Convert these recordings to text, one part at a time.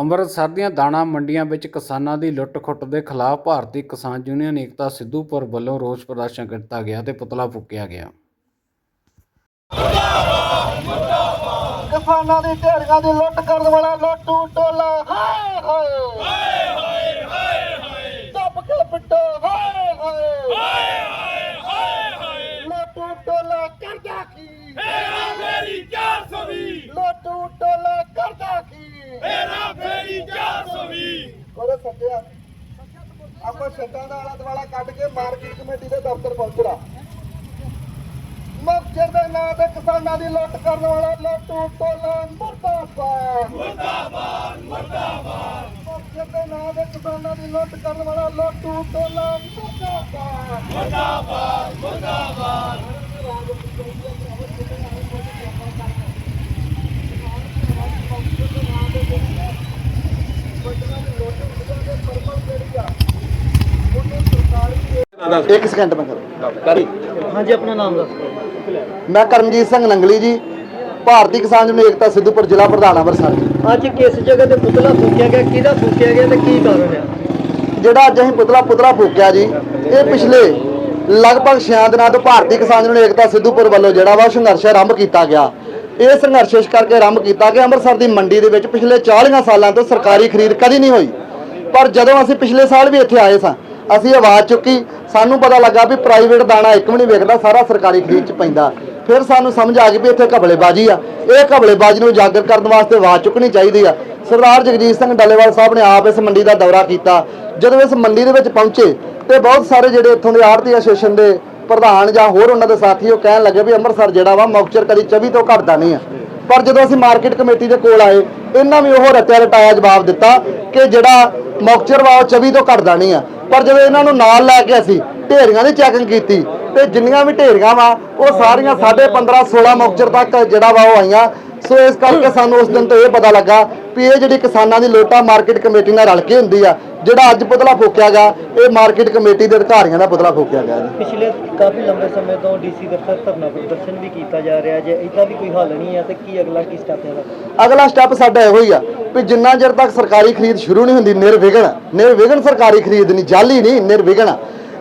ਅੰਮ੍ਰਿਤਸਰ ਦੀਆਂ ਦਾਣਾ ਮੰਡੀਆਂ ਵਿੱਚ ਕਿਸਾਨਾਂ ਦੀ ਲੁੱਟ-ਖੁੱਟ ਦੇ ਖਿਲਾਫ ਭਾਰਤੀ ਕਿਸਾਨ ਯੂਨੀਅਨ ਏਕਤਾ ਸਿੱਧੂਪੁਰ ਵੱਲੋਂ ਰੋਸ ਪ੍ਰਦਰਸ਼ਨ ਕੀਤਾ ਗਿਆ ਤੇ ਪੁਤਲਾ ਫੂਕਿਆ ਗਿਆ। ਕਿਸਾਨਾਂ ਦੀ ਲੁੱਟ ਕਰਨ ਵਾਲਾ ਲੋਟੂ ਟੋਲਾ। ਹਾਏ ਹਾਏ ਹਾਏ ਹਾਏ ਦੱਬ ਕੇ ਪਿੱਟੋ ਹਾਏ ਹਾਏ ਲੋਟੂ ਟੋਲਾ ਕਰਦਾ ਕੀ ਮੇਰਾ ਫੇਰੀ 420 ਲੋਟੂ ਟੋਲਾ ਕਰਦਾ ਕੀ ਮੇਰਾ ਫੇਰੀ 420 ਕੋਲੇ ਸੱਟਿਆ ਆਪਾਂ ਛੱਡਾਂ ਦਾ ਆਲਾ ਦੁਆਲਾ ਕੱਢ ਕੇ ਮਾਰਕੀਟ ਕਮੇਟੀ ਦੇ ਦਫ਼ਤਰ ਪਹੁੰਚਣਾ। ਮਕਸਦ ਦੇ ਨਾਂ ਤੇ ਕਿਸਾਨਾਂ ਦੀ ਲੁੱਟ ਕਰਨ ਵਾਲਾ ਲੋਟੂ ਟੋਲਾ ਮੁਰਦਾਬਾਦ। ਮੁਰਦਾਬਾਦ ਮੁਰਦਾਬਾਦ ਮਕਸਦ ਦੇ ਨਾਂ ਤੇ ਕਿਸਾਨਾਂ ਦੀ ਲੁੱਟ ਕਰਨ ਵਾਲਾ ਲੋਟੂ ਟੋਲਾ ਮੁਰਦਾਬਾਦ। ਇੱਕ ਸਕਿੰਟ ਮੈਂ ਕਰ। ਹਾਂਜੀ ਆਪਣਾ ਨਾਮ ਦੱਸੋ ਮੈਂ ਕਰਮਜੀਤ ਸਿੰਘ ਨੰਗਲੀ ਜੀ ਭਾਰਤੀ ਕਿਸਾਨ ਯੂਨੀਅਨ ਏਕਤਾ ਸਿੱਧੂਪੁਰ ਜ਼ਿਲ੍ਹਾ ਪ੍ਰਧਾਨ ਅੰਮ੍ਰਿਤਸਰ। ਅੱਜ ਕਿਸ ਜਗ੍ਹਾ ਤੇ ਪੁਤਲਾ ਫੂਕਿਆ ਗਿਆ ਕਿਹਦਾ ਫੂਕਿਆ ਗਿਆ ਤੇ ਕੀ ਕਾਰਨ ਹੈ ਜਿਹੜਾ ਅੱਜ ਅਸੀਂ ਪੁਤਲਾ ਪੁਤਲਾ ਫੂਕਿਆ ਜੀ ਇਹ ਪਿਛਲੇ ਲਗਭਗ 6 ਦਿਨਾਂ ਤੋਂ ਭਾਰਤੀ ਕਿਸਾਨ ਯੂਨੀਅਨ ਏਕਤਾ ਸਿੱਧੂਪੁਰ ਵੱਲੋਂ ਜਿਹੜਾ ਵਾ ਸੰਘਰਸ਼ ਆਰੰਭ ਕੀਤਾ ਗਿਆ। ਇਹ ਸੰਘਰਸ਼ ਇਸ ਕਰਕੇ ਆਰੰਭ ਕੀਤਾ ਕਿ ਅੰਮ੍ਰਿਤਸਰ ਦੀ ਮੰਡੀ ਦੇ ਵਿੱਚ ਪਿਛਲੇ 40 ਸਾਲਾਂ ਤੋਂ ਸਰਕਾਰੀ ਖਰੀਦ ਕਦੀ ਨਹੀਂ ਹੋਈ। ਪਰ ਜਦੋਂ ਅਸੀਂ ਪਿਛਲੇ ਸਾਲ ਵੀ ਇੱਥੇ ਆਏ ਸਾਂ ਅਸੀਂ ਆਵਾਜ਼ ਚੁੱਕੀ ਸਾਨੂੰ ਪਤਾ ਲੱਗਾ ਵੀ ਪ੍ਰਾਈਵੇਟ ਦਾਣਾ ਇੱਕ ਵੀ ਨਹੀਂ ਵਿਕਦਾ ਸਾਰਾ ਸਰਕਾਰੀ ਖਰੀਦ ਚ ਪੈਂਦਾ। ਫਿਰ ਸਾਨੂੰ ਸਮਝ ਆ ਗਈ ਵੀ ਇੱਥੇ ਘਬਲੇਬਾਜ਼ੀ ਆ। ਇਹ ਘਬਲੇਬਾਜ਼ੀ ਨੂੰ ਉਜਾਗਰ ਕਰਨ ਵਾਸਤੇ ਆਵਾਜ਼ ਚੁੱਕਣੀ ਚਾਹੀਦੀ ਆ। ਸਰਦਾਰ ਜਗਜੀਤ ਸਿੰਘ ਡੱਲੇਵਾਲ ਸਾਹਿਬ ਨੇ ਆਪ ਇਸ ਮੰਡੀ ਦਾ ਦੌਰਾ ਕੀਤਾ। ਜਦੋਂ ਇਸ ਮੰਡੀ ਦੇ ਵਿੱਚ ਪਹੁੰਚੇ ਤੇ ਬਹੁਤ ਸਾਰੇ ਜਿਹੜੇ ਇੱਥੋਂ ਦੇ ਆੜਤੀ ਐਸੋਸੀਏਸ਼ਨ ਦੇ ਪ੍ਰਧਾਨ ਜਾਂ ਹੋਰ ਉਹਨਾਂ ਦੇ ਸਾਥੀ ਉਹ ਕਹਿਣ ਲੱਗੇ ਵੀ ਅੰਮ੍ਰਿਤਸਰ ਜਿਹੜਾ ਵਾ ਮੌਕਚਰ ਕਦੀ 24 ਤੋਂ ਘਟਦਾ ਨਹੀਂ ਆ। ਪਰ ਜਦੋਂ ਅਸੀਂ ਮਾਰਕੀਟ ਕਮੇਟੀ ਦੇ ਕੋਲ ਆਏ, ਇਹਨਾਂ ਵੀ ਉਹ ਰਟਿਆ ਰਟਾਇਆ ਜਵਾਬ ਦਿੱਤਾ ਕਿ ਜਿਹੜਾ ਮੌਕਚਰ ਵਾ ਉਹ 24 ਤੋਂ ਘਟਦਾ ਨਹੀਂ ਆ। ਪਰ ਜਦੋਂ ਇਹਨਾਂ ਨੂੰ ਨਾਲ ਲੈ ਕੇ ਅਸੀਂ ਢੇਰੀਆਂ ਦੀ ਚੈਕਿੰਗ ਕੀਤੀ ਤੇ ਜਿੰਨੀਆਂ ਵੀ ਢੇਰੀਆਂ ਵਾ ਉਹ ਸਾਰੀਆਂ 15.5 16 ਮੌਕਚਰ ਤੱਕ ਜਿਹੜਾ ਵਾ ਉਹ ਆਈਆਂ ਸੋ ਇਸ ਕਰਕੇ ਸਾਨੂੰ ਉਸ ਦਿਨ ਤੋਂ ਇਹ ਪਤਾ ਲੱਗਾ ਵੀ ਇਹ ਜਿਹੜੀ ਕਿਸਾਨਾਂ ਦੀ ਲੋਟਾ ਮਾਰਕੀਟ ਕਮੇਟੀ ਨਾਲ ਰਲ ਕੇ ਹੁੰਦੀ ਆ ਜਿਹੜਾ ਅੱਜ ਪੁਤਲਾ ਫੂਕਿਆ ਗਿਆ ਇਹ ਮਾਰਕੀਟ ਕਮੇਟੀ ਦੇ ਅਧਿਕਾਰੀਆਂ ਦਾ ਪੁਤਲਾ ਫੂਕਿਆ ਗਿਆ ਪਿਛਲੇ ਕਾਫੀ ਲੰਬੇ ਸਮੇਂ ਤੋਂ ਡੀਸੀ ਦਫ਼ਤਰ ਧਰਨਾ ਪ੍ਰਦਰਸ਼ਨ ਵੀ ਕੀਤਾ ਜਾ ਰਿਹਾ ਜੇ ਇਦਾਂ ਵੀ ਕੋਈ ਹੱਲ ਨਹੀਂ ਹੈ ਤੇ ਕੀ ਅਗਲਾ ਕੀ ਸਟੈਪ ਹੈ? ਅਗਲਾ ਸਟੈਪ ਸਾਡਾ ਇਹੋ ਹੀ ਆ ਵੀ ਜਿੰਨਾ ਚਿਰ ਤੱਕ ਸਰਕਾਰੀ ਖਰੀਦ ਸ਼ੁਰੂ ਨਹੀਂ ਹੁੰਦੀ ਨਿਰਵਿਘਨ ਨਿਰਵਿਘਨ ਸਰਕਾਰੀ ਖਰੀਦ ਨਹੀਂ ਜਾਲੀ ਨਹੀਂ ਨਿਰਵਿਘਨ।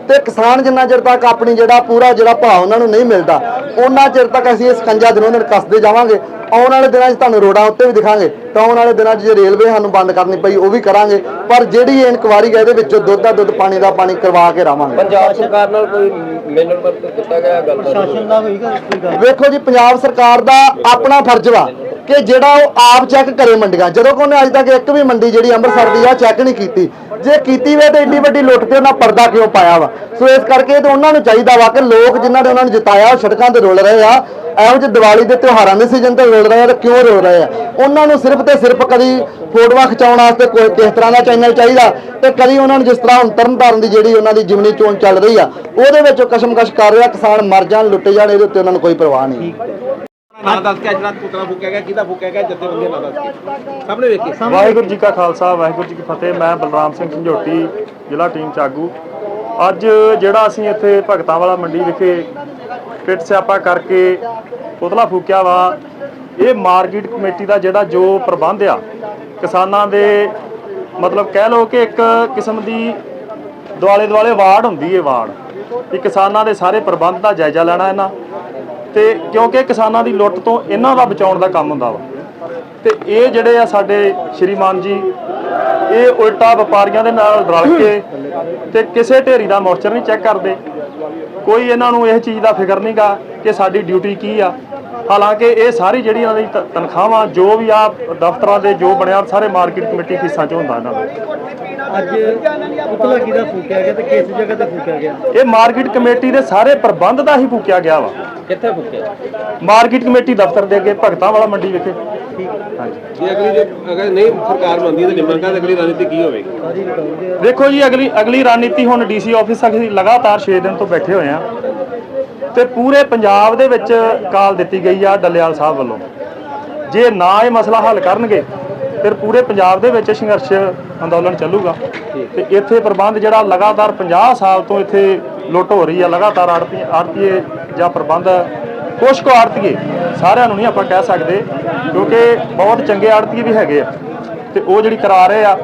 ਤੇ ਕਿਸਾਨ ਜਿੰਨਾ ਚਿਰ ਤੱਕ ਆਪਣੀ ਜਿਹੜਾ ਪੂਰਾ ਜਿਹੜਾ ਭਾਅ ਉਹਨਾਂ ਨੂੰ ਨਹੀਂ ਮਿਲਦਾ ਉਹਨਾਂ ਚਿਰ ਤੱਕ ਅਸੀਂ ਇਸ ਕੰਜਾ ਦਿਨੋਂ ਦਿਨ ਕੱਸਦੇ ਜਾਵਾਂਗੇ। ਆਉਣ ਵਾਲੇ ਦਿਨਾਂ 'ਚ ਤੁਹਾਨੂੰ ਰੋਡਾਂ ਉੱਤੇ ਵੀ ਦਿਖਾਂਗੇ। ਤਾਂ ਆਉਣ ਵਾਲੇ ਦਿਨਾਂ 'ਚ ਜੇ ਰੇਲਵੇ ਸਾਨੂੰ ਬੰਦ ਕਰਨੀ ਪਈ ਉਹ ਵੀ ਕਰਾਂਗੇ। ਪਰ ਜਿਹੜੀ ਇਨਕੁਆਰੀ ਹੈ ਇਹਦੇ ਵਿੱਚੋਂ ਦੁੱਧ ਦਾ ਦੁੱਧ ਪਾਣੀ ਦਾ ਪਾਣੀ ਕਰਵਾ ਕੇ ਰਾਵਾਂਗੇ। ਪੰਜਾਬ ਸਰਕਾਰ ਨਾਲ ਕੋਈ ਮਿਲਣ ਵਰਤ ਦਿੱਤਾ ਗਿਆ ਗੱਲ ਸ਼ਾਸਨ ਦਾ ਹੋਏਗਾ ਕੋਈ ਗੱਲ ਵੇਖੋ ਜੀ ਪੰਜਾਬ ਸਰਕਾਰ ਦਾ ਆਪਣਾ ਫਰਜ਼ ਵਾ। ਕਿ ਜਿਹੜਾ ਉਹ ਆਪ ਚੈੱਕ ਕਰੇ ਮੰਡੀਆਂ। ਜਦੋਂ ਕਿ ਉਹਨੇ ਅੱਜ ਤੱਕ ਇੱਕ ਵੀ ਮੰਡੀ ਜਿਹੜੀ ਅੰਮ੍ਰਿਤਸਰ ਦੀ ਆ ਚੈੱਕ ਨਹੀਂ ਕੀਤੀ। ਜੇ ਕੀਤੀ ਵੇ ਤਾਂ ਇੰਨੀ ਵੱਡੀ ਲੁੱਟ ਤੇ ਉਹਨਾਂ ਪਰਦਾ ਕਿਉਂ ਪਾਇਆ ਵਾ? ਸੋ ਇਸ ਕਰਕੇ ਤਾਂ ਉਹਨਾਂ ਨੂੰ ਚਾਹੀਦਾ ਵਾ ਕਿ ਲੋਕ ਜਿਨ੍ਹਾਂ ਨੇ ਉਹਨਾਂ ਨੂੰ ਜਿਤਾਇਆ, ਉਹ ਸੜਕਾਂ ਤੇ ਰੁਲ ਰਹੇ ਆ। ਇਹੋ ਜਿਹੇ ਦੀਵਾਲੀ ਦੇ ਤਿਉਹਾਰਾਂ ਦੇ ਸੀਜ਼ਨ ਤੇ ਰੁਲ ਰਹੇ ਆ ਤੇ ਕਿਉਂ ਰੁਲ ਰਹੇ ਆ? ਉਹਨਾਂ ਨੂੰ ਸਿਰਫ ਤੇ ਸਿਰਫ ਕਦੀ ਫੋਟੋਆਂ ਖਿਚਾਉਣ ਵਾਸਤੇ ਕੋਈ ਕਿਸ ਤਰ੍ਹਾਂ ਦਾ ਚੈਨਲ ਚਾਹੀਦਾ ਤੇ ਕਦੀ ਉਹਨਾਂ ਨੂੰ ਜਿਸ ਤਰ੍ਹਾਂ ਹੁਣ ਤਰਨਤਾਰਨ ਦੀ ਜਿਹੜੀ ਉਹਨਾਂ ਦੀ ਜਿਮਨੀ ਚੋਣ ਚੱਲ ਰਹੀ ਆ, ਉਹਦੇ ਵਿੱਚ ਉਹ ਕਸ਼ਮਕਸ਼ ਕਰ ਰਿਹਾ, ਕਿਸਾਨ ਮਰ ਜਾਣ, ਲੁੱਟੇ ਜਾਣ, ਇਹਦੇ ਉੱਤੇ ਉਹਨਾਂ ਨੂੰ ਕੋਈ ਪਰਵਾਹ ਨਹੀਂ। ਨਾਂ ਦੱਸ ਕੇ ਜਿਹੜਾ ਪੁਤਲਾ ਫੂਕਿਆ ਗਿਆ, ਕਿਹਦਾ ਫੂਕਿਆ ਗਿਆ, ਜੱਥੇ ਬੰਦੇ ਨਾਂ ਦੱਸ ਕੇ। ਸਾਹਮਣੇ ਵੇਖੀ ਵਾਹਿਗੁਰੂ ਜੀ ਕਾ ਖਾਲਸਾ, ਵਾਹਿਗੁਰੂ ਜੀ ਕੀ ਫਤਿਹ। ਮੈਂ ਬਲਰਾਮ ਸਿੰਘ ਝੰਜੋਟੀ ਜ਼ਿਲ੍ਹਾ ਟੀਮ ਚਾਗੂ। ਅੱਜ ਜਿਹੜਾ ਅਸੀਂ ਇੱਥੇ ਭਗਤਾਂ ਵਾਲਾ ਮੰਡੀ ਵਿਖੇ ਪਿੱਟ ਸਿਆਪਾ ਕਰਕੇ ਪੁਤਲਾ ਫੂਕਿਆ ਵਾ, ਇਹ ਮਾਰਕੀਟ ਕਮੇਟੀ ਦਾ ਜਿਹੜਾ ਜੋ ਪ੍ਰਬੰਧ ਆ, ਕਿਸਾਨਾਂ ਦੇ ਮਤਲਬ ਕਹਿ ਲਓ ਕਿ ਇੱਕ ਕਿਸਮ ਦੀ ਦੁਆਲੇ ਦੁਆਲੇ ਵਾਰਡ ਹੁੰਦੀ ਹੈ ਵਾਰਡ ਕਿ ਕਿਸਾਨਾਂ ਦੇ ਸਾਰੇ ਪ੍ਰਬੰਧ ਦਾ ਜਾਇਜ਼ਾ ਲੈਣਾ ਇਹਨਾਂ। ਤੇ ਕਿਉਂਕਿ ਕਿਸਾਨਾਂ ਦੀ ਲੁੱਟ ਤੋਂ ਇਹਨਾਂ ਦਾ ਬਚਾਉਣ ਦਾ ਕੰਮ ਹੁੰਦਾ ਵਾ। ਤੇ ਇਹ ਜਿਹੜੇ ਆ ਸਾਡੇ ਸ਼੍ਰੀਮਾਨ ਜੀ, ਇਹ ਉਲਟਾ ਵਪਾਰੀਆਂ ਦੇ ਨਾਲ ਰਲ ਕੇ ਤੇ ਕਿਸੇ ਢੇਰੀ ਦਾ ਮੋਰਚਰ ਨਹੀਂ ਚੈੱਕ ਕਰਦੇ। ਕੋਈ ਇਹਨਾਂ ਨੂੰ ਇਹ ਚੀਜ਼ ਦਾ ਫਿਕਰ ਨਹੀਂਗਾ ਕਿ ਸਾਡੀ ਡਿਊਟੀ ਕੀ ਆ। ਹਾਲਾਂਕਿ ਇਹ ਸਾਰੀ ਜਿਹੜੀ ਇਹਨਾਂ ਦੀ ਤਨਖਾਹਾਂ, ਜੋ ਵੀ ਆ ਦਫ਼ਤਰਾਂ ਦੇ ਜੋ ਬਣਿਆ, ਸਾਰੇ ਮਾਰਕੀਟ ਕਮੇਟੀ ਫੀਸਾਂ ਚ ਹੁੰਦਾ ਇਹਨਾਂ ਦਾ। ਅੱਜ ਪੁਤਲਾ ਕਿਹਦਾ ਫੂਕਿਆ ਗਿਆ ਤੇ ਕਿਸ ਜਗ੍ਹਾ ਤੇ ਫੂਕਿਆ ਗਿਆ? ਇਹ ਮਾਰਕੀਟ ਕਮੇਟੀ ਦੇ ਸਾਰੇ ਪ੍ਰਬੰਧ ਦਾ ਹੀ ਫੂਕਿਆ ਗਿਆ ਵਾ। ਕਿੱਥੇ ਫੂਕਿਆ? ਮਾਰਕੀਟ ਕਮੇਟੀ ਦਫ਼ਤਰ ਦੇ ਅੱਗੇ ਭਗਤਾਂ ਵਾਲਾ ਮੰਡੀ ਵਿਖੇ। ਹਾਂਜੀ। ਜੇ ਅਗਲੀ ਜੇ ਅਗਰ ਨਹੀਂ ਸਰਕਾਰ ਮੰਨਦੀ ਤਾਂ ਨਿਮਰਤਾ ਅਗਲੀ ਰਣਨੀਤੀ ਕੀ ਹੋਵੇਗੀ? ਸਾਰੀ ਰਿਕਾਰਡ ਦੇਖੋ ਜੀ ਅਗਲੀ ਅਗਲੀ ਰਣਨੀਤੀ ਹੁਣ ਡੀਸੀ ਆਫਿਸ ਅਸੀਂ ਲਗਾਤਾਰ 6 ਦਿਨ ਤੋਂ ਬੈਠੇ ਹੋਏ ਆ ਤੇ ਪੂਰੇ ਪੰਜਾਬ ਦੇ ਵਿੱਚ ਕਾਲ ਦਿੱਤੀ ਗਈ ਆ ਡੱਲੇਵਾਲ ਸਾਹਿਬ ਵੱਲੋਂ। ਜੇ ਨਾ ਇਹ ਮਸਲਾ ਹੱਲ ਕਰਨਗੇ ਫਿਰ ਪੂਰੇ ਪੰਜਾਬ ਦੇ ਵਿੱਚ ਸੰਘਰਸ਼ ਅੰਦੋਲਨ ਚੱਲੂਗਾ। ਤੇ ਇੱਥੇ ਪ੍ਰਬੰਧ ਜਿਹੜਾ ਲਗਾਤਾਰ 50 ਸਾਲ ਤੋਂ ਇੱਥੇ ਲੁੱਟ ਹੋ ਰਹੀ ਆ, ਲਗਾਤਾਰ ਆੜਤੀ, ਆੜਤੀਏ ਜਾਂ ਪ੍ਰਬੰਧ ਕੁਛ ਕੁ ਆੜਤੀਏ, ਸਾਰਿਆਂ ਨੂੰ ਨਹੀਂ ਆਪਾਂ ਕਹਿ ਸਕਦੇ, ਕਿਉਂਕਿ ਬਹੁਤ ਚੰਗੇ ਆੜਤੀਏ ਵੀ ਹੈਗੇ ਆ। ਤੇ ਉਹ ਜਿਹੜੀ ਕਰਾ ਰਹੇ ਆ,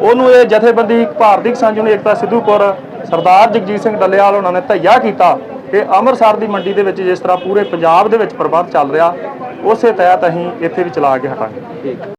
ਉਹਨੂੰ ਇਹ ਜਥੇਬੰਦੀ ਭਾਰਤੀ ਕਿਸਾਨ ਯੂਨੀਅਨ ਏਕਤਾ ਸਿੱਧੂਪੁਰ ਸਰਦਾਰ ਜਗਜੀਤ ਸਿੰਘ ਡੱਲੇਵਾਲ ਉਹਨਾਂ ਨੇ ਧਈਆ ਕੀਤਾ ਕਿ ਅੰਮ੍ਰਿਤਸਰ ਦੀ ਮੰਡੀ ਦੇ ਵਿੱਚ ਜਿਸ ਤਰ੍ਹਾਂ ਪੂਰੇ ਪੰਜਾਬ ਦੇ ਵਿੱਚ ਪ੍ਰਬੰਧ ਚੱਲ ਰਿਹਾ, ਉਸੇ ਤਹਿਤ ਅਸੀਂ ਇੱਥੇ ਵੀ ਚਲਾ ਕੇ ਹਟਾਂਗੇ।